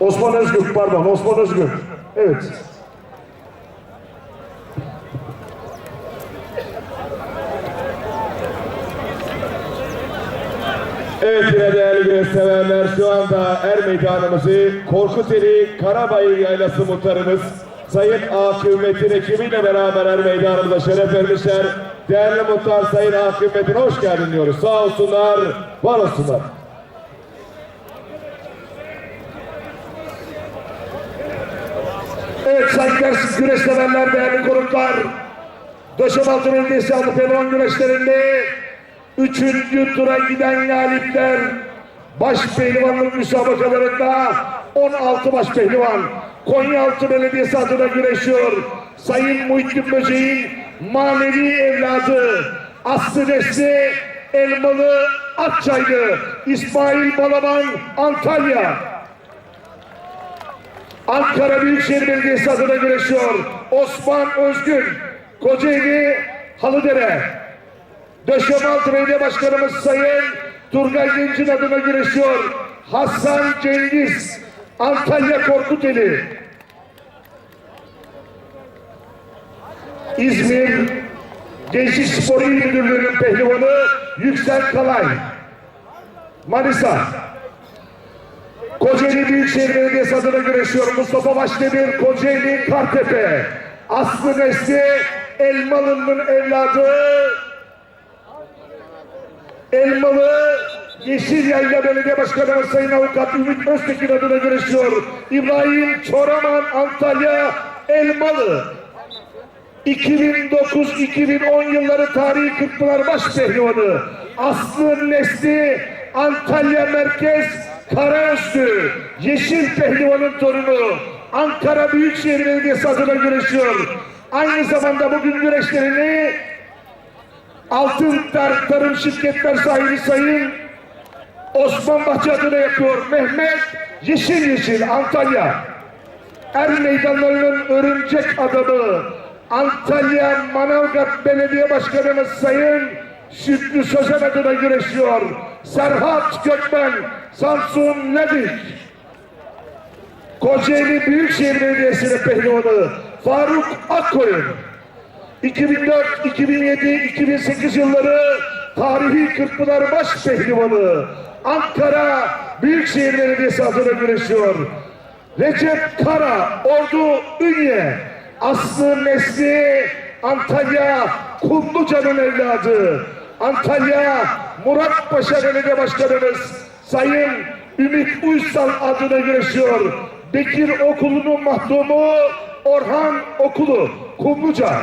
Osman Özgür pardon Osman Özgür. Evet. Evet yine değerli güreş severler şu anda er meydanımızı Korkuteli Karabayır Yaylası muhtarımız Sayın Akif Metin ekibiyle beraber er meydanımıza şeref vermişler. Değerli muhtar Sayın Akif Metin hoş geldin diyoruz. Sağ olsunlar, var olsunlar. Saygılar güreş severler değerli konuklar. Döşemaltı Belediyesi adlı pehlivan güreşlerinde üçüncü tura giden galipler baş pehlivanlık müsabakalarında 16 baş pehlivan Konyaaltı Belediyesi adına güreşiyor. Sayın Muhittin Böceğin manevi evladı Aslı Nesli Elmalı Akçaylı İsmail Balaban Antalya Ankara Büyükşehir Belediyesi adına güreşiyor. Osman Özgün, Kocaeli, Halıdere. Döşemaltı Belediye Başkanımız Sayın Turgay Genç'in adına güreşiyor. Hasan Cengiz, Antalya Korkuteli. İzmir Gençlik Spor İl Müdürlüğü'nün pehlivanı Yüksel Kalay. Manisa. Kocaeli Büyükşehir Belediyesi adına güreşiyor. Mustafa Başdemir, Kocaeli Kartepe. Aslı Nesli, Elmalı'nın evladı. Elmalı Yeşil Yayla Belediye Başkanı Sayın Avukat Ümit Öztekin adına güreşiyor. İbrahim Çoraman, Antalya, Elmalı. 2009-2010 yılları tarihi Kırkpınar baş pehlivanı Aslı Nesli Antalya Merkez Karaüstü Yeşil Pehlivan'ın torunu Ankara Büyükşehir Belediyesi adına güreşiyor. Aynı zamanda bugün güreşlerini Altın Tar Tarım Şirketler sahibi Sayın Osman Bahçe adına yapıyor. Mehmet Yeşil Yeşil Antalya. Er meydanlarının örümcek adamı Antalya Manavgat Belediye Başkanımız Sayın Şükrü Sözen adına güreşiyor. Serhat Gökmen, Samsun Nedik. Kocaeli Büyükşehir Belediyesi'nin pehlivanı Faruk Akkoyun. 2004, 2007, 2008 yılları tarihi Kırkpınar baş pehlivanı Ankara Büyükşehir Belediyesi adına güreşiyor. Recep Kara, Ordu Ünye, Aslı Nesli, Antalya Kumluca'nın evladı. Antalya Murat Paşa Belediye Başkanımız Sayın Ümit Uysal adına güreşiyor. Bekir Okulu'nun mahdumu Orhan Okulu Kumluca.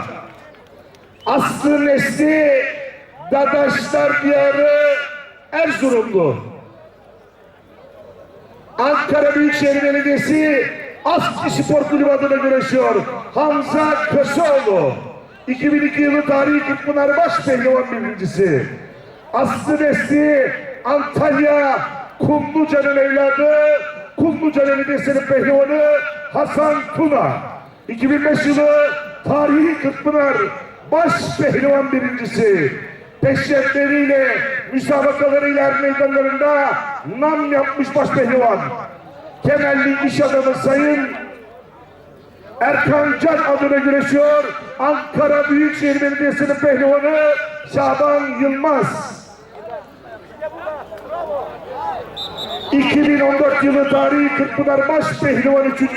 Aslı Nesli Dadaşlar Diyarı Erzurumlu. Ankara Büyükşehir Belediyesi Aski Spor Kulübü adına güreşiyor. Hamza Köseoğlu. 2002 yılı tarihi Kırkpınar baş pehlivan birincisi. Aslı Nesli Antalya Kumluca'nın evladı Kumluca Belediyesi'nin pehlivanı Hasan Tuna. 2005 yılı tarihi Kırkpınar baş pehlivan birincisi. Peşretleriyle, müsabakalarıyla er meydanlarında nam yapmış baş pehlivan. Kemerli iş adamı Sayın Erkan Can adına güreşiyor. Ankara Büyükşehir Belediyesi'nin pehlivanı Şaban Yılmaz. 2014 yılı tarihi Kırkpınar baş pehlivan 3.